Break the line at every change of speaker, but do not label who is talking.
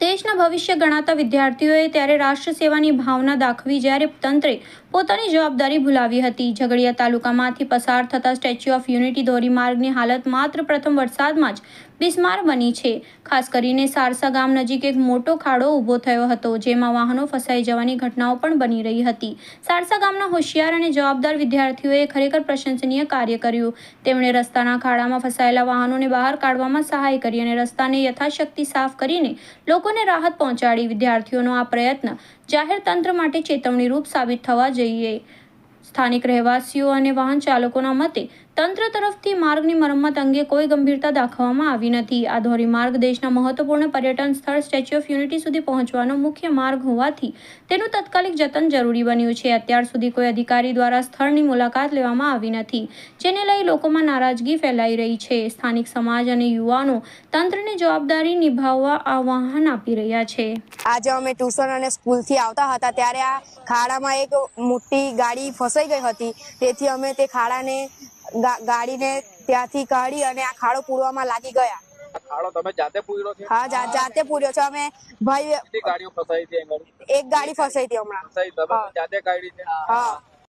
દેશના ભવિષ્ય ગણાતા વિદ્યાર્થીઓએ ત્યારે રાષ્ટ્ર સેવાની ભાવના દાખવી જ્યારે તંત્રે પોતાની જવાબદારી ભૂલાવી હતી. ઝઘડિયા તાલુકામાંથી પસાર થતા સ્ટેચ્યુ ઓફ યુનિટી ધોરીમાર્ગની હાલત માત્ર પ્રથમ વરસાદમાં જ બિસ્માર બની છે. ખાસ કરીને સારસા ગામ નજીક એક મોટો ખાડો ઊભો થયો હતો, જેમાં વાહનો ફસાઈ જવાની ઘટનાઓ પણ બની રહી હતી. સારસા ગામના હોશિયાર અને જવાબદાર વિદ્યાર્થીઓએ ખરેખર પ્રશંસનીય કાર્ય કર્યું. તેમણે રસ્તાના ખાડામાં ફસાયેલા વાહનોને બહાર કાઢવામાં સહાય કરી અને રસ્તાને યથાશક્તિ સાફ કરીને લોકોને રાહત પહોંચાડી વિદ્યાર્થીઓનો આ પ્રયત્ન જાહેર તંત્ર માટે ચેતવણીરૂપ સાબિત થવા જોઈએ. સ્થાનિક રહેવાસીઓ અને વાહન ચાલકોના મતે તંત્ર તરફથી માર્ગની મરમ્મત અંગે કોઈ ગંભીરતા દાખવવામાં આવી નથી. આ ધોરીમાર્ગ દેશના મહત્વપૂર્ણ પર્યટન સ્થળ સ્ટેચ્યુ ઓફ યુનિટી સુધી પહોંચવાનો મુખ્ય માર્ગ હોવાથી તેનું તાત્કાલિક જતન જરૂરી બન્યું છે. અત્યાર સુધી કોઈ અધિકારી દ્વારા સ્થળની મુલાકાત લેવામાં આવી નથી, જેને લઈ લોકોમાં નારાજગી ફેલાઈ રહી છે. સ્થાનિક સમાજ અને યુવાનો તંત્રની જવાબદારી નિભાવવા આહ્વાન આપી રહ્યા છે.
આજે અમે ટ્યુશન અને સ્કૂલથી આવતા હતા, ત્યારે આ ખાડામાં એક મોટી ગાડી ફસાઈ ગઈ હતી. તેથી અમે તે ખાડાને ગાડીને ત્યાંથી કાઢી અને આ ખાડો પૂરવામાં લાગી ગયા.
ખાડો તમે જાતે પૂર્યો છે?
હા જાતે પૂર્યો છે. અમે ભાઈ
ગાડીઓ ફસાઈ છે
એક ગાડી ફસાઈ હતી હમણાં.
જાતે કાઢી છે?
હા.